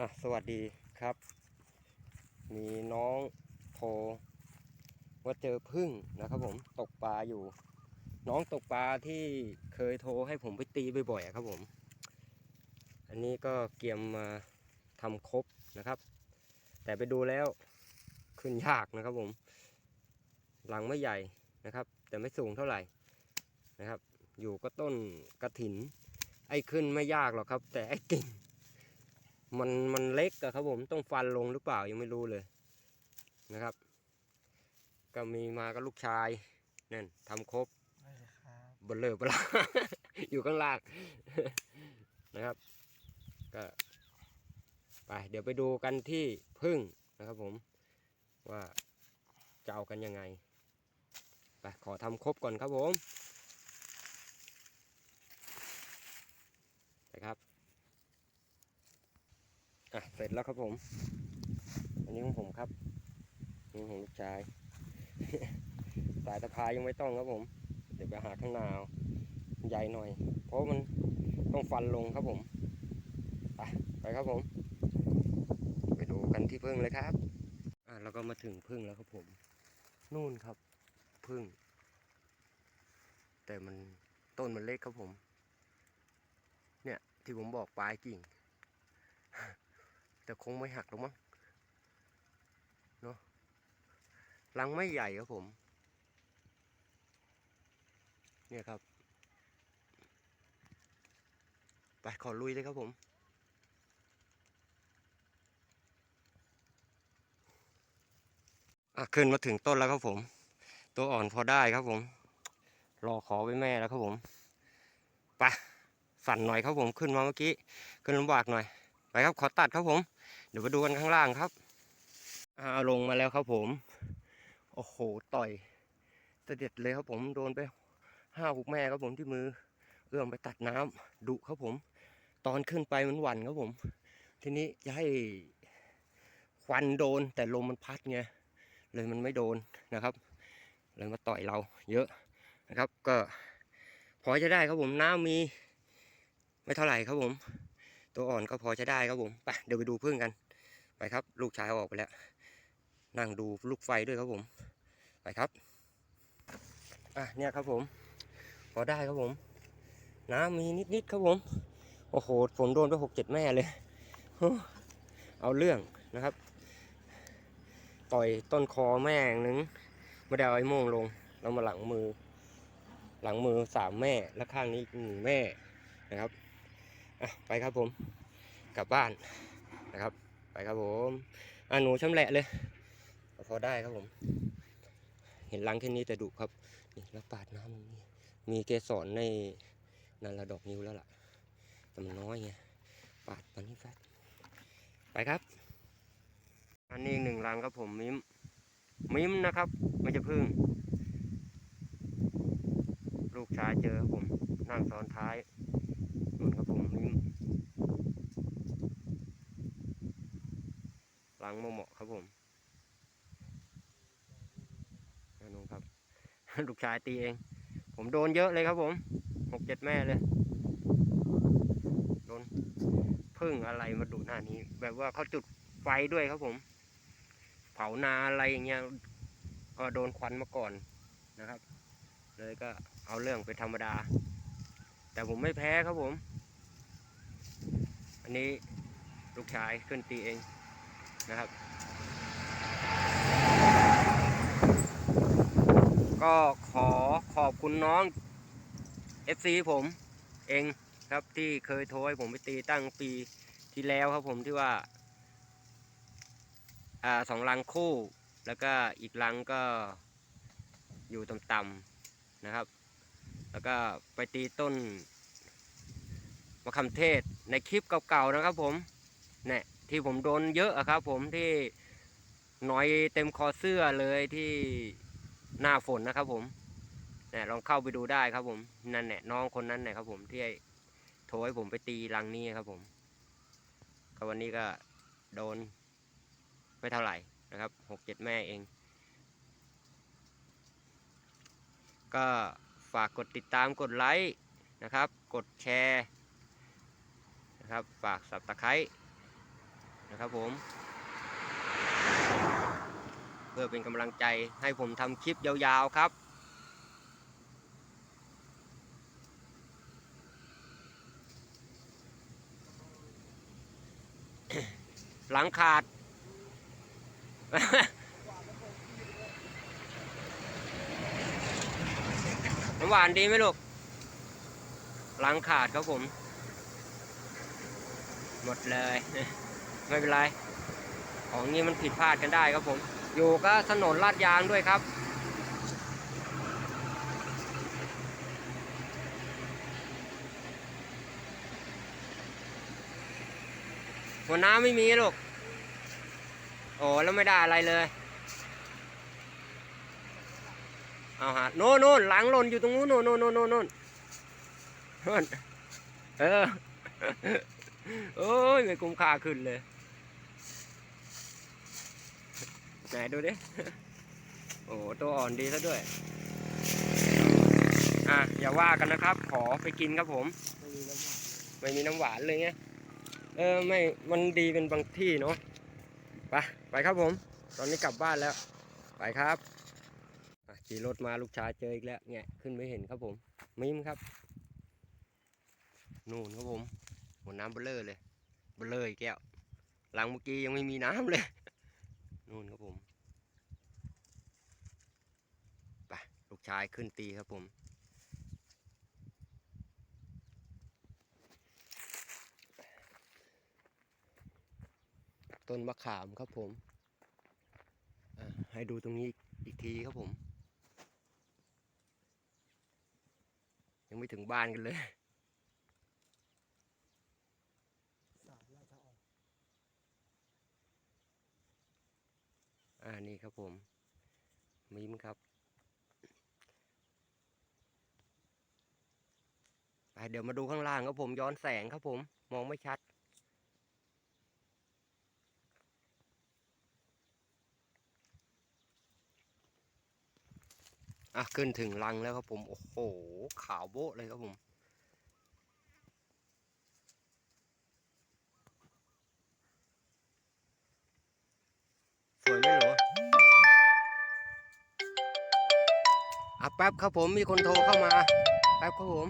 อะสวัสดีครับ มีน้องโทรว่าเจอพึ่งนะครับผมตกปลาอยู่ น้องตกปลาที่เคยโทรให้ผมไปตีบ่อยๆครับผม อันนี้ก็เกียมมาทำครบนะครับ แต่ไปดูแล้วขึ้นยากนะครับผม หลังไม่ใหญ่นะครับ แต่ไม่สูงเท่าไหร่นะครับ อยู่ก็ต้นกระถิน ไอ้ขึ้นไม่ยากหรอกครับ แต่ไอ้กิ่ง มันมันเล็กอะครับผมต้องฟันลงหรือเปล่ายังไม่รู้เลยนะครับ ก็มีมากับลูกชายนั่นทำครบได้เลยครับบนเลอเปล่าอยู่ข้างล่างนะครับ ก็ไปเดี๋ยวไปดูกันที่พึ่งนะครับผมว่าจะเอากันยังไงไปขอทำครบก่อนครับผมไปครับ อะเสร็จแล้วครับผม อันนี้ของผมครับนี่ของลูกชาย สายตะพายยังไม่ต้องครับผม เดี๋ยวไปหาข้างหน้าเอาใหญ่หน่อย เพราะมันต้องฟันลงครับผม ไปไปครับผม ไปดูกันที่พึ่งเลยครับ อะเราก็มาถึงพึ่งแล้วครับผม นู่นครับพึ่ง แต่มันต้นมันเล็กครับผม เนี่ยที่ผมบอกปลายกิ่ง แต่คงไม่หักหรอกมั้งเนาะรังไม่ใหญ่ครับผม เนี่ยครับ ไปขอลุยเลยครับผมอะขึ้นมาถึงต้นแล้วครับผม ตัวอ่อนพอได้ครับผม รอขอไว้แม่แล้วครับผมไปสั่นหน่อยครับผมขึ้นมาเมื่อกี้ ขึ้นลำบากหน่อย ไปครับขอตัดครับผม เดี๋ยวไปดูกันข้างล่างครับอ่าเอาลงมาแล้วครับผม โอ้โห ต่อยเสด็จเลยครับผมโดนไปห้าหกแม่ครับผมที่มือเอื้อมไปตัดน้ำดุครับผม ตอนขึ้นไปมันหวั่นครับผม ทีนี้จะให้ควันโดนแต่ลมมันพัดไงเลยมันไม่โดนนะครับ เลยมาต่อยเราเยอะนะครับ ก็พอจะได้ครับผมน้ำมี ไม่เท่าไหร่ครับผม ตัวอ่อนก็พอจะได้ครับผมไปเดี๋ยวไปดูพึ่งกัน ไปครับ ลูกชายเอาออกไปแล้ว นั่งดูลูกไฟด้วยครับผม ไปครับอะเนี่ยครับผมพอได้ครับผม น้ำมีนิดๆครับผม โอ้โห ผมโดนไปหกเจ็ดแม่เลย เอาเรื่องนะครับ ต่อยต้นคอแม่งหนึ่งไม่ได้เอาไอ้โม่งลง เรามาหลังมือ หลังมือสามแม่แล้วข้างนี้อีกหนึ่งแม่นะครับไปครับผม กลับบ้านนะครับ ไปครับผมอะหนูชำแหละเลยพอได้ครับผม เห็นรังแค่นี้แต่ดุครับนี่แล้วปาดน้ำมีมีเกสรในนันละดอกนิ้วแล้วล่ะแต่มันน้อยไงปาดมันนี่แฟบไปครับ อันนี้อีกหนึ่งรังครับผมมิมมิมนะครับไม่จะพึ่ง ลูกชายเจอครับผม นั่งซ้อนท้ายนู่นครับผมมิม รังเหมาะครับผมนั่นนู่นครับ ลูกชายตีเอง ผมโดนเยอะเลยครับผมหกเจ็ดแม่เลย โดนพึ่งอะไรมาดุหน้านี้ แบบว่าเขาจุดไฟด้วยครับผม เผานาอะไรอย่างเงี้ยก็โดนควันมาก่อนนะครับ เลยก็เอาเรื่องเป็นธรรมดา แต่ผมไม่แพ้ครับผม อันนี้ลูกชายขึ้นตีเอง นะครับ ก็ขอขอบคุณน้อง FC ผมเองครับที่เคยโทรให้ผมไปตีตั้งปีที่แล้วครับผมที่ว่าอ่าสองลังคู่ แล้วก็อีกลังก็อยู่ต่ำๆนะครับ แล้วก็ไปตีต้นมะขามเทศในคลิปเก่าๆนะครับผมเนี่ย ที่ผมโดนเยอะครับ ผมที่หน่อยเต็มคอเสื้อเลยที่หน้าฝนนะครับ ผมเนี่ยลองเข้าไปดูได้ครับ ผมนั่นแหละน้องคนนั้นเนี่ยครับ ผมที่โทรให้ผมไปตีรังนี้ครับ ผมก็วันนี้ก็โดนไม่เท่าไหร่นะครับหกเจ็ดแม่เอง ก็ฝากกดติดตามกดไลค์นะครับ กดแชร์นะครับ ฝากสับตะไคร้ นะครับผม เพื่อเป็นกำลังใจให้ผมทำคลิปยาวๆครับหลังขาดน้ำหวานดีไหมลูก หลังขาดครับผม หมดเลย ไม่เป็นไร ของนี้มันผิดพลาดกันได้ครับผม อยู่ก็ถนนลาดยางด้วยครับหัวน้ำไม่มีลูก โอ้แล้วไม่ได้อะไรเลย เอาฮะโน่นโน่นหลังหล่นอยู่ตรงนู้นโน่นโน่นโน่นโน่นโน่นโน่นเออ โอ้ยไม่คุ้มค่าขึ้นเลย ไหนดูดิ โอ้ตัวอ่อนดีซะด้วย อะ อย่าว่ากันนะครับ ขอไปกินครับผมไม่มีน้ำหวานเลยไม่มีน้ำหวานเลยไงเออไม่ มันดีเป็นบางที่เนาะ ไป ไปครับผม ตอนนี้กลับบ้านแล้ว ไปครับขี่รถมาลูกชายเจออีกแล้วเนี่ยขึ้นไม่เห็นครับผม มิมครับ นู่นครับผมหัวน้ำเบลเลอร์เลย เบลเลอร์อีกแก้วหลังเมื่อกี้ยังไม่มีน้ำเลย นู่นครับผมไปลูกชายขึ้นตีครับผมต้นมะขามครับผม ให้ดูตรงนี้อีกทีครับผม ยังไม่ถึงบ้านกันเลย สารราชาออก อ่านี่ครับผม มิมครับไปเดี๋ยวมาดูข้างล่างครับผมย้อนแสงครับผม มองไม่ชัด อะขึ้นถึงรังแล้วครับผม โอ้โห ขาวโบ๊ะเลยครับผมสวยไหมหนูอ่ แป๊บครับผมมีคนโทรเข้ามา แป๊บครับผม